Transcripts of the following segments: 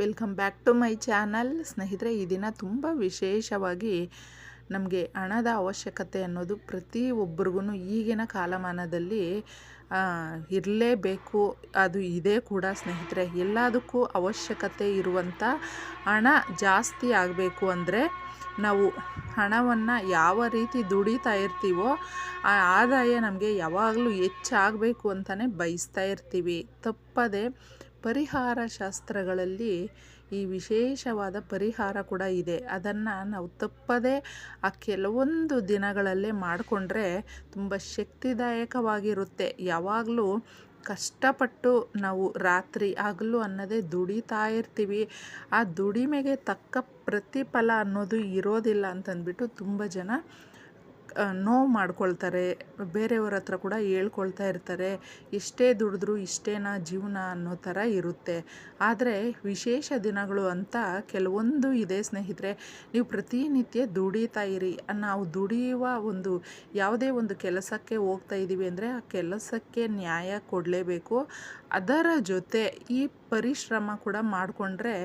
Welcome back to my channel. ಸ್ನೇಹಿತರೆ, ಈ ದಿನ ತುಂಬ ವಿಶೇಷವಾಗಿ ನಮಗೆ ಹಣದ ಅವಶ್ಯಕತೆ ಅನ್ನೋದು ಪ್ರತಿ ಒಬ್ರಿಗೂ ಈಗಿನ ಕಾಲಮಾನದಲ್ಲಿ ಇರಲೇಬೇಕು. ಅದು ಇದೆ ಕೂಡ ಸ್ನೇಹಿತರೆ. ಎಲ್ಲದಕ್ಕೂ ಅವಶ್ಯಕತೆ ಇರುವಂಥ ಹಣ ಜಾಸ್ತಿ ಆಗಬೇಕು ಅಂದರೆ ನಾವು ಹಣವನ್ನು ಯಾವ ರೀತಿ ದುಡಿತಾ ಇರ್ತೀವೋ, ಆ ಆದಾಯ ನಮಗೆ ಯಾವಾಗಲೂ ಹೆಚ್ಚಾಗಬೇಕು ಅಂತಲೇ ಬಯಸ್ತಾ ಇರ್ತೀವಿ. ತಪ್ಪದೆ ಪರಿಹಾರ ಶಾಸ್ತ್ರಗಳಲ್ಲಿ ಈ ವಿಶೇಷವಾದ ಪರಿಹಾರ ಕೂಡ ಇದೆ. ಅದನ್ನು ನಾವು ತಪ್ಪದೇ ಆ ಕೆಲವೊಂದು ದಿನಗಳಲ್ಲೇ ಮಾಡಿಕೊಂಡ್ರೆ ತುಂಬ ಶಕ್ತಿದಾಯಕವಾಗಿರುತ್ತೆ. ಯಾವಾಗಲೂ ಕಷ್ಟಪಟ್ಟು ನಾವು ರಾತ್ರಿ ಆಗಲೂ ಅನ್ನೋದೇ ದುಡಿತಾ ಇರ್ತೀವಿ. ಆ ದುಡಿಮೆಗೆ ತಕ್ಕ ಪ್ರತಿಫಲ ಅನ್ನೋದು ಇರೋದಿಲ್ಲ ಅಂತಂದ್ಬಿಟ್ಟು ತುಂಬ ಜನ ನೋವು ಮಾಡ್ಕೊಳ್ತಾರೆ. ಬೇರೆಯವ್ರ ಹತ್ರ ಕೂಡ ಹೇಳ್ಕೊಳ್ತಾ ಇರ್ತಾರೆ. ಎಷ್ಟೇ ದುಡಿದ್ರೂ, ಇಷ್ಟೇನಾ ಜೀವನ ಅನ್ನೋ ಥರ ಇರುತ್ತೆ. ಆದರೆ ವಿಶೇಷ ದಿನಗಳು ಅಂತ ಕೆಲವೊಂದು ಇದೆ ಸ್ನೇಹಿತರೆ. ನೀವು ಪ್ರತಿನಿತ್ಯ ದುಡಿತಾ ಇರಿ. ನಾವು ದುಡಿಯುವ ಒಂದು, ಯಾವುದೇ ಒಂದು ಕೆಲಸಕ್ಕೆ ಹೋಗ್ತಾ ಇದ್ದೀವಿ ಅಂದರೆ ಆ ಕೆಲಸಕ್ಕೆ ನ್ಯಾಯ ಕೊಡಲೇಬೇಕು. ಅದರ ಜೊತೆ ಈ ಪರಿಶ್ರಮ ಕೂಡ ಮಾಡಿಕೊಂಡ್ರೆ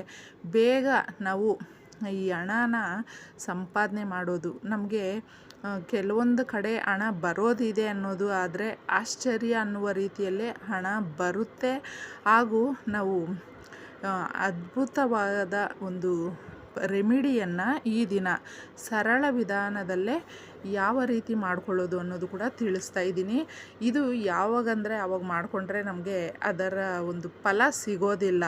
ಬೇಗ ನಾವು ಈ ಹಣನ ಸಂಪಾದನೆ ಮಾಡೋದು. ನಮಗೆ ಕೆಲವೊಂದು ಕಡೆ ಹಣ ಬರೋದಿದೆ ಅನ್ನೋದು ಆದರೆ ಆಶ್ಚರ್ಯ ಅನ್ನುವ ರೀತಿಯಲ್ಲೇ ಹಣ ಬರುತ್ತೆ. ಹಾಗೂ ನಾವು ಅದ್ಭುತವಾದ ಒಂದು ರೆಮಿಡಿಯನ್ನು ಈ ದಿನ ಸರಳ ವಿಧಾನದಲ್ಲೇ ಯಾವ ರೀತಿ ಮಾಡ್ಕೊಳ್ಳೋದು ಅನ್ನೋದು ಕೂಡ ತಿಳಿಸ್ತಾ ಇದ್ದೀನಿ. ಇದು ಯಾವಾಗಂದರೆ ಅವಾಗ ಮಾಡಿಕೊಂಡ್ರೆ ನಮಗೆ ಅದರ ಒಂದು ಫಲ ಸಿಗೋದಿಲ್ಲ.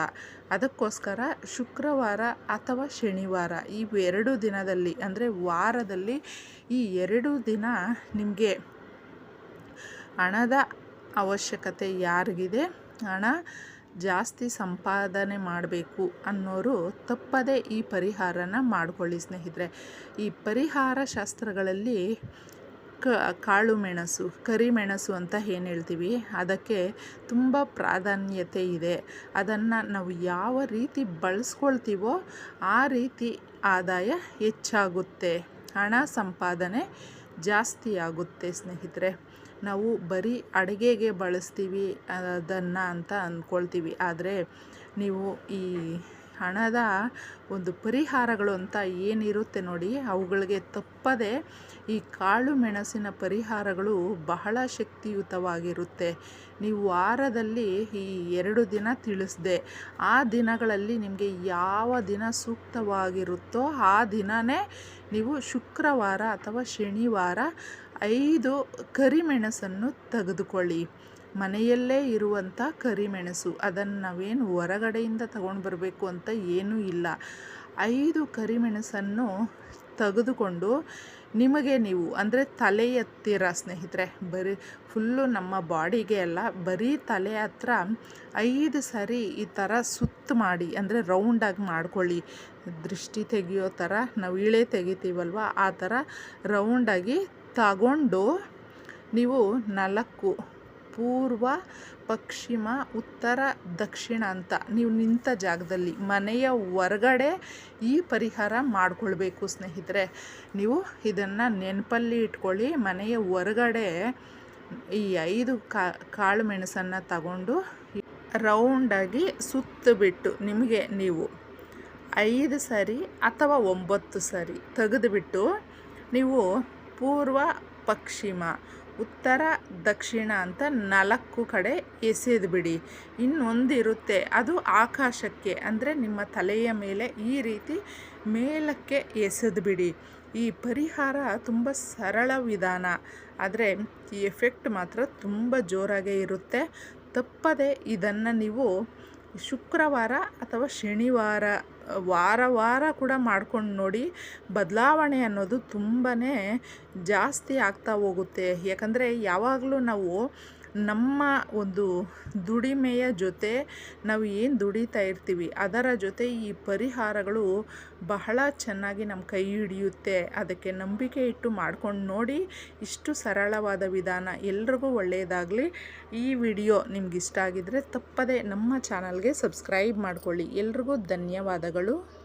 ಅದಕ್ಕೋಸ್ಕರ ಶುಕ್ರವಾರ ಅಥವಾ ಶನಿವಾರ ಈ ಎರಡು ದಿನದಲ್ಲಿ ಅಂದರೆ ವಾರದಲ್ಲಿ ಈ ಎರಡು ದಿನ ನಿಮಗೆ ಹಣದ ಅವಶ್ಯಕತೆ ಯಾರಿಗಿದೆ? ಹಣ ಜಾಸ್ತಿ ಸಂಪಾದನೆ ಮಾಡಬೇಕು ಅನ್ನೋರು ತಪ್ಪದೇ ಈ ಪರಿಹಾರನ ಮಾಡ್ಕೊಳ್ಳಿ ಸ್ನೇಹಿತರೆ. ಈ ಪರಿಹಾರ ಶಾಸ್ತ್ರಗಳಲ್ಲಿ ಕ, ಕಾಳು ಮೆಣಸು ಕರಿಮೆಣಸು ಅಂತ ಏನು ಹೇಳ್ತೀವಿ? ಅದಕ್ಕೆ ತುಂಬ ಪ್ರಾಧಾನ್ಯತೆ ಇದೆ. ಅದನ್ನು ನಾವು ಯಾವ ರೀತಿ ಬಳಸ್ಕೊಳ್ತೀವೋ ಆ ರೀತಿ ಆದಾಯ ಹೆಚ್ಚಾಗುತ್ತೆ. ಹಣ ಸಂಪಾದನೆ ಜಾಸ್ತಿ ಆಗುತ್ತೆ ಸ್ನೇಹಿತರೆ. ನಾವು ಬರೀ ಅಡುಗೆಗೆ ಬಳಸ್ತೀವಿ, ಅದನ್ನು ಅಂತ ಅಂದ್ಕೊಳ್ತೀವಿ ಆದರೆ ನೀವು ಈ ಹಣದ ಒಂದು ಪರಿಹಾರಗಳು ಅಂತ ಏನಿರುತ್ತೆ ನೋಡಿ, ಅವುಗಳಿಗೆ ತಪ್ಪದೆ ಈ ಕಾಳು ಮೆಣಸಿನ ಪರಿಹಾರಗಳು ಬಹಳ ಶಕ್ತಿಯುತವಾಗಿರುತ್ತೆ. ನೀವು ವಾರದಲ್ಲಿ ಈ ಎರಡು ದಿನ ತಿಳಿಸ್ದೆ, ಆ ದಿನಗಳಲ್ಲಿ ನಿಮಗೆ ಯಾವ ದಿನ ಸೂಕ್ತವಾಗಿರುತ್ತೋ ಆ ದಿನವೇ ನೀವು ಶುಕ್ರವಾರ ಅಥವಾ ಶನಿವಾರ ಐದು ಕರಿಮೆಣಸನ್ನು ತೆಗೆದುಕೊಳ್ಳಿ. ಮನೆಯಲ್ಲೇ ಇರುವಂಥ ಕರಿಮೆಣಸು, ಅದನ್ನು ನಾವೇನು ಹೊರಗಡೆಯಿಂದ ತಗೊಂಡು ಬರಬೇಕು ಅಂತ ಏನೂ ಇಲ್ಲ. ಐದು ಕರಿಮೆಣಸನ್ನು ತೆಗೆದುಕೊಂಡು ನಿಮಗೆ ನೀವು, ಅಂದರೆ ತಲೆ ಎತ್ತಿರ ಸ್ನೇಹಿತರೆ, ಬರೀ ಫುಲ್ಲು ನಮ್ಮ ಬಾಡಿಗೆ ಅಲ್ಲ, ಬರೀ ತಲೆ ಹತ್ರ ಐದು ಸರಿ ಈ ಥರ ಸುತ್ತು ಮಾಡಿ, ಅಂದರೆ ರೌಂಡಾಗಿ ಮಾಡ್ಕೊಳ್ಳಿ. ದೃಷ್ಟಿ ತೆಗೆಯೋ ಥರ, ನಾವು ಇಳೆ ತೆಗಿತೀವಲ್ವ, ಆ ಥರ ರೌಂಡಾಗಿ ತಗೊಂಡು ನೀವು ನಾಲ್ಕು ಪೂರ್ವ, ಪಶ್ಚಿಮ, ಉತ್ತರ, ದಕ್ಷಿಣ ಅಂತ ನೀವು ನಿಂತ ಜಾಗದಲ್ಲಿ ಮನೆಯ ಹೊರಗಡೆ ಈ ಪರಿಹಾರ ಮಾಡಿಕೊಳ್ಬೇಕು ಸ್ನೇಹಿತರೆ. ನೀವು ಇದನ್ನು ನೆನಪಲ್ಲಿ ಇಟ್ಕೊಳ್ಳಿ. ಮನೆಯ ಹೊರಗಡೆ ಈ ಐದು ಕಾಳು ಮೆಣಸನ್ನು ತಗೊಂಡು ರೌಂಡಾಗಿ ಸುತ್ತಬಿಟ್ಟು ನಿಮಗೆ ನೀವು ಐದು ಸರಿ ಅಥವಾ ಒಂಬತ್ತು ಸರಿ ತೆಗೆದುಬಿಟ್ಟು ನೀವು ಪೂರ್ವ ಪಶ್ಚಿಮ, ಉತ್ತರ, ದಕ್ಷಿಣ ಅಂತ ನಾಲ್ಕು ಕಡೆ ಎಸೆದು ಬಿಡಿ. ಇನ್ನೊಂದಿರುತ್ತೆ. ಅದು ಆಕಾಶಕ್ಕೆ, ಅಂದರೆ ನಿಮ್ಮ ತಲೆಯ ಮೇಲೆ ಈ ರೀತಿ ಮೇಲಕ್ಕೆ ಎಸೆದುಬಿಡಿ ಈ ಪರಿಹಾರ ತುಂಬ ಸರಳ ವಿಧಾನ. ಆದರೆ ಈ ಎಫೆಕ್ಟ್ ಮಾತ್ರ ತುಂಬ ಜೋರಾಗೇ ಇರುತ್ತೆ. ತಪ್ಪದೆ ಇದನ್ನು ನೀವು ಶುಕ್ರವಾರ ಅಥವಾ ಶನಿವಾರ ವಾರ ವಾರ ಕೂಡ ಮಾಡ್ಕೊಂಡು ನೋಡಿ ಬದಲಾವಣೆ ಅನ್ನೋದು ತುಂಬಾ ಜಾಸ್ತಿ ಆಗ್ತಾ ಹೋಗುತ್ತೆ. ಯಾಕಂದರೆ ಯಾವಾಗಲೂ ನಾವು ನಮ್ಮ ಒಂದು ದುಡಿಮೆಯ ಜೊತೆ ನಾವು ಏನು ದುಡಿತಾ ಇರ್ತೀವಿ, ಅದರ ಜೊತೆ ಈ ಪರಿಹಾರಗಳು ಬಹಳ ಚೆನ್ನಾಗಿ ನಮ್ಮ ಕೈ ಹಿಡಿಯುತ್ತೆ. ಅದಕ್ಕೆ ನಂಬಿಕೆ ಇಟ್ಟು ಮಾಡ್ಕೊಂಡು ನೋಡಿ ಇಷ್ಟು ಸರಳವಾದ ವಿಧಾನ. ಎಲ್ರಿಗೂ ಒಳ್ಳೆಯದಾಗಲಿ ಈ ವಿಡಿಯೋ ನಿಮ್ಗೆ ಇಷ್ಟ ಆಗಿದ್ದರೆ ತಪ್ಪದೆ ನಮ್ಮ ಚಾನಲ್ಗೆ ಸಬ್ಸ್ಕ್ರೈಬ್ ಮಾಡಿಕೊಳ್ಳಿ. ಎಲ್ರಿಗೂ ಧನ್ಯವಾದಗಳು.